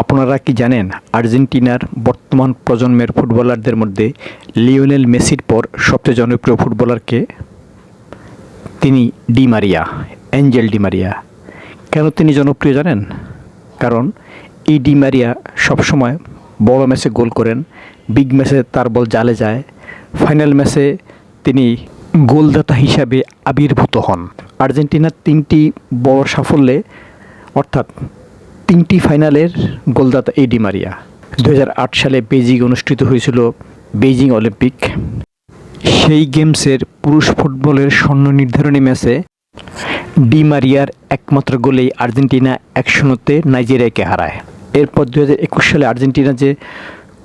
আপনারা কি জানেন আর্জেন্টিনার বর্তমান প্রজন্মের ফুটবলারদের মধ্যে লিওনেল মেসির পর সবচেয়ে জনপ্রিয় ফুটবলারকে? তিনি Di Maria Angel Di Maria. কেন তিনি জনপ্রিয় জানেন? কারণ এই ডি মারিয়া সবসময় বড় ম্যাচে গোল করেন, বিগ ম্যাচে তার বল জালে যায়, ফাইনাল ম্যাচে তিনি গোলদাতা হিসাবে আবির্ভূত হন। আর্জেন্টিনার তিনটি বড় সাফল্যে, অর্থাৎ তিনটি ফাইনালের গোলদাতা এই ডি মারিয়া। দু হাজার আট সালে বেজিং অনুষ্ঠিত হয়েছিল বেজিং অলিম্পিক। সেই গেমসের পুরুষ ফুটবলের স্বর্ণ নির্ধারণী ম্যাচে ডি মারিয়ার একমাত্র গোলেই আর্জেন্টিনা এক শূন্যতে নাইজেরিয়াকে হারায়। এরপর দু হাজার একুশ সালে আর্জেন্টিনা যে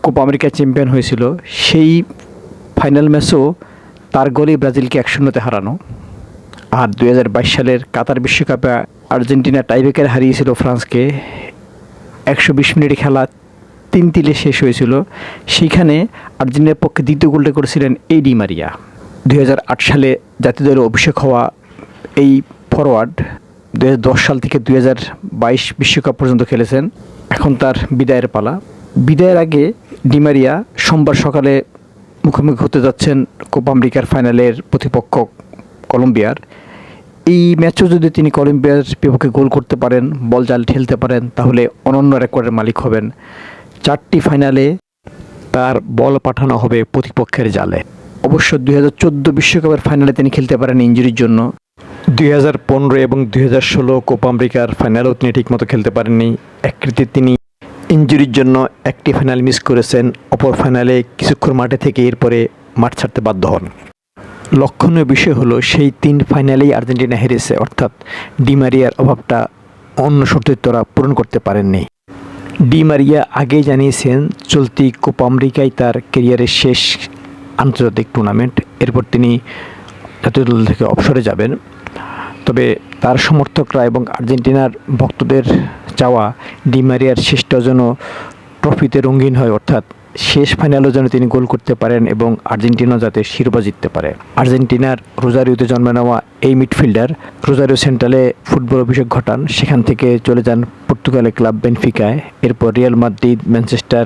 কোপা আমেরিকা চ্যাম্পিয়ন হয়েছিল, সেই ফাইনাল ম্যাচও তার গোলেই ব্রাজিলকে এক শূন্যতে হারানো। আর দুই হাজার বাইশ সালের কাতার বিশ্বকাপে আর্জেন্টিনা টাইব্রেকার হারিয়েছিল ফ্রান্সকে। একশো বিশ মিনিট খেলা তিন তিলে শেষ হয়েছিল। সেখানে আর্জেন্টিনার পক্ষে দ্বিতীয় গোলটা করেছিলেন এই ডি মারিয়া দুই হাজার আট সালে জাতীয় দলে অভিষেক হওয়া এই ফরওয়ার্ড দু হাজার দশ সাল থেকে দুই বিশ্বকাপ পর্যন্ত খেলেছেন। এখন তার বিদায়ের পালা। বিদায়ের আগে ডিমারিয়া সোমবার সকালে মুখোমুখি হতে যাচ্ছেন কোপা আমেরিকার ফাইনালের প্রতিপক্ষ কলম্বিয়ার। এই ম্যাচও যদি তিনি কলম্বিয়ার বিপক্ষে গোল করতে পারেন, বল জাল ঠেলতে পারেন, তাহলে অনন্য রেকর্ডের মালিক হবেন। চারটি ফাইনালে তার বল পাঠানো হবে প্রতিপক্ষের জালে। অবশ্য দুই হাজার চোদ্দ বিশ্বকাপের ফাইনালে তিনি খেলতে পারেন ইঞ্জুরির জন্য। দুই হাজার পনেরো এবং দুই হাজার ষোলো কোপা আমেরিকার ফাইনালেও তিনি ঠিকমতো খেলতে পারেননি। একৃতি তিনি ইঞ্জুরির জন্য একটি ফাইনাল মিস করেছেন। অপর ফাইনালে কিছুক্ষণ মাঠে থেকে এরপরে মাঠ ছাড়তে বাধ্য হন। লক্ষণীয় বিষয় হলো সেই তিন ফাইনালেই আর্জেন্টিনা হেরেছে, অর্থাৎ ডিমারিয়ার অভাবটা অন্য সতীর্থরা পূরণ করতে পারেননি। ডি মারিয়া আগেই জানিয়েছেন, চলতি কোপা আমেরিকায় তার কেরিয়ারের শেষ আন্তর্জাতিক টুর্নামেন্ট এরপর তিনি জাতীয় দল থেকে অবসরে যাবেন। তবে তার সমর্থকরা এবং আর্জেন্টিনার ভক্তদের চাওয়া ডি মারিয়ার শেষটা যেন ট্রফিতে রঙিন হয়, অর্থাৎ শেষ ফাইনালও যেন তিনি গোল করতে পারেন এবং আর্জেন্টিনা যাতে শিরোপা জিততে পারে। আর্জেন্টিনার রোজারিওতে জন্ম নেওয়া এই মিডফিল্ডার রোজারিও সেন্ট্রালে ফুটবল অভিষেক ঘটান। সেখান থেকে চলে যান পর্তুগালের ক্লাব বেনফিকায়। এরপর Real Madrid, Manchester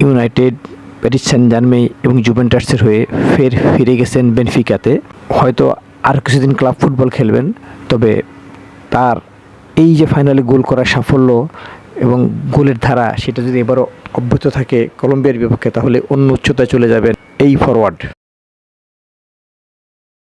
United, Paris Saint Germain এবং জুভেন্টাসের হয়ে ফের ফিরে গেছেন বেনফিকাতে। হয়তো আর কিছুদিন ক্লাব ফুটবল খেলবেন, তবে তার এই যে ফাইনালে গোল করার সাফল্য এবং গোলের ধারা সেটা যদি এবারও অব্যাহত থাকে কলম্বিয়ার বিপক্ষে, তাহলে অন্য উচ্চতায় চলে যাবেন এই ফরওয়ার্ড